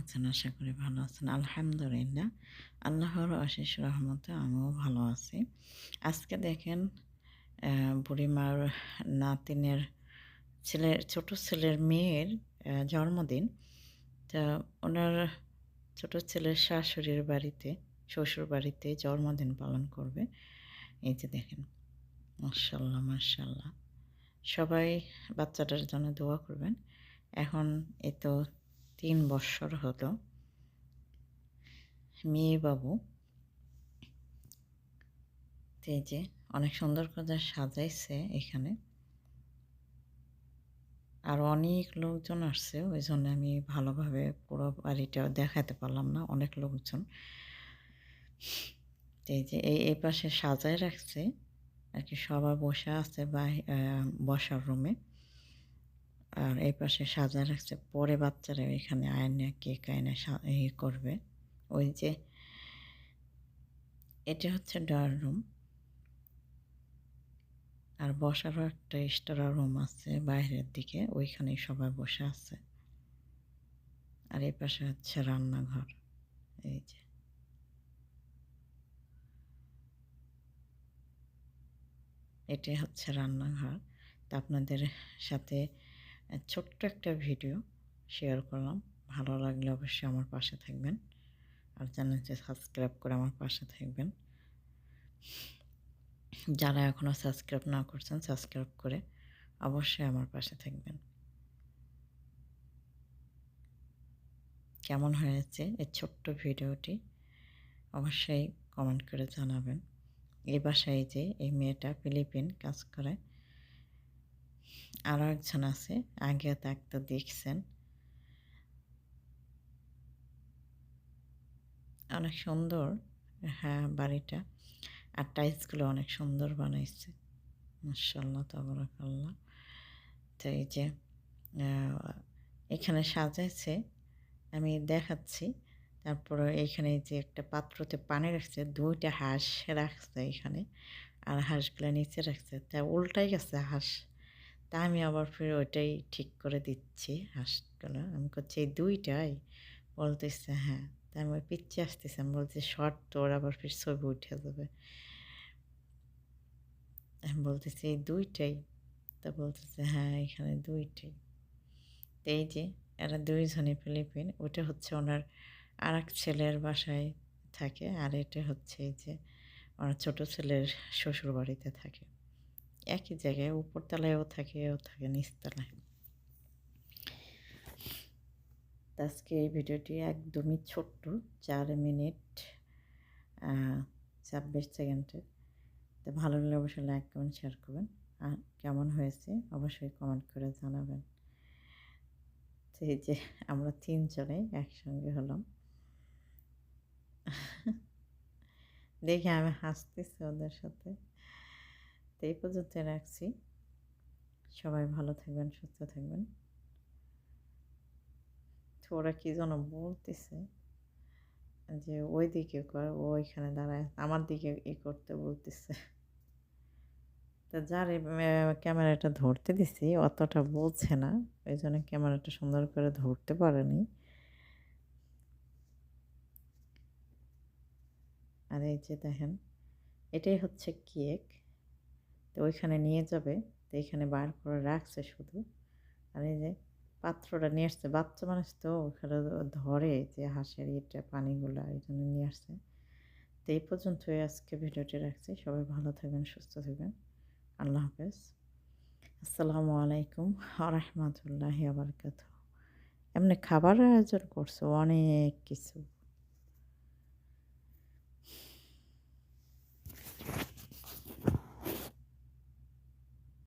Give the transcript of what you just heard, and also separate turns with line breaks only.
আছেন? আশা করি ভালো আছেন। আলহামদুলিল্লাহ, আল্লাহর অশেষ রহমতে আমিও ভালো আছি। আজকে দেখেন বুড়িমার নাতিনের ছেলের ছোট ছেলের মেয়ের জন্মদিন। তা ওনার ছোট ছেলের শাশুড়ির বাড়িতে, শ্বশুর বাড়িতে জন্মদিন পালন করবে। এই যে দেখেন মার্শাল্লাহ মার্শাল্লাহ সবাই বাচ্চাটার জন্য দোয়া করবেন। এখন এ তো তিন বৎসর হলো। মেয়ে বাবু এই যে অনেক সুন্দর করে সাজাইছে এখানে। আর অনেক লোকজন আসছে ওই জন্য আমি ভালোভাবে পুরো বাড়িটা দেখাতে পারলাম না অনেক লোকজন। এই যে এই এই পাশে সাজায় রাখছে, আর কি সবাই বসে আছে বা বসার রুমে আর এই পাশে সাজা রাখছে। পরে বাচ্চারা এখানে আয়না, কেক আয়না ইয়ে করবে। ওই যে এটা হচ্ছে ডার রুম। আর বসারও একটা এক্সট্রা রুম আছে বাইরের দিকে, ওইখানেই সবাই বসে আছে। আর এই পাশে হচ্ছে রান্নাঘর, এই যে। এটাই হচ্ছে রান্নাঘর। তা আপনাদের সাথে ছোট্ট একটা ভিডিও শেয়ার করলাম। ভালো লাগলে অবশ্যই আমার পাশে থাকবেন আর চ্যানেলটি সাবস্ক্রাইব করে আমার পাশে থাকবেন। যারা এখনও সাবস্ক্রাইব না করছেন সাবস্ক্রাইব করে অবশ্যই আমার পাশে থাকবেন। কেমন হয়েছে এই ছোট্ট ভিডিওটি অবশ্যই কমেন্ট করে জানাবেন। এই বাসায় যে এই মেয়েটা ফিলিপিন কাজ করে আরও একজন আছে আগে তো দেখছেন। অনেক সুন্দর হ্যাঁ বাড়িটা। আর টাইলসগুলো অনেক সুন্দর বানাইছে মার্শাল্লাহ তবরাকাল্লাহ। তো এই যে এখানে সাজাইছে, আমি দেখাচ্ছি। তারপরে এখানে যে একটা পাত্রতে পানি রাখছে, দুইটা হাঁস রাখছে এখানে, আর হাঁসগুলো নিচে রাখছে। তা উল্টাই গেছে হাঁস। তা আমি আবার ফির ওইটাই ঠিক করে দিচ্ছি। হাঁসগুলো আমি করছি এই দুইটাই। বলতেছে হ্যাঁ। তা আমি ওই পিচ্ছে আসতেছি, আমি বলছি, শর্ট তোর আবার ফির ছবি উঠে যাবে। আমি বলতেছি, এই দুইটাই? তা বলতেছে হ্যাঁ এখানে দুইটাই। তো এই যে, এরা দুইজনে ফিলিপিন ওটা হচ্ছে ওনার আর এক ছেলের বাসায় থাকে, আর এটা হচ্ছে এই যে, ওনার ছোটো ছেলের শ্বশুর বাড়িতে থাকে। একই জায়গায় উপরতলায়ও থাকে, ও থাকে নিচতলায় আজকে এই ভিডিওটি একদমই ছোট্ট, চার মিনিট ছাব্বিশ সেকেন্ডের তো ভালো লাগলে অবশ্যই লাইক, কমেন্ট, শেয়ার করবেন। আর কেমন হয়েছে অবশ্যই কমেন্ট করে জানাবেন। সেই যে আমরা তিনজনে একসঙ্গে হলাম। দেখে আমি হাসতেছি ওদের সাথে। তো এই পর্যন্ত রাখছি। সবাই ভালো থাকবেন, সুস্থ থাকবেন। তো ওরা কী যেন বলতেছে যে ওই দিকে কর, ও ওইখানে দাঁড়ায়, আমার দিকে ই করতে বলতেছে। তো যার ক্যামেরাটা ধরতে দিছি, অতটা বলছে না, ওই জন্য ক্যামেরাটা সুন্দর করে ধরতে পারেনি। আর এই যে দেখেন, এটাই হচ্ছে কেক। তো ওইখানে নিয়ে যাবে। তো এখানে বার করে রাখছে শুধু। আর এই যে পাত্রটা নিয়ে আসছে। বাচ্চা মানুষ তো ওখানে ধরে যে হাঁসের ইটা পানিগুলো এই জন্য নিয়ে আসছে। তো এই পর্যন্তই আজকে ভিডিওটি রাখছি। সবাই ভালো থাকবেন, সুস্থ থাকবেন। আল্লাহ হাফেজ। আসসালামু আলাইকুম রহমতুল্লাহ আবরকাত। এমনি খাবার আয়োজন করছ, অনেক কিছু।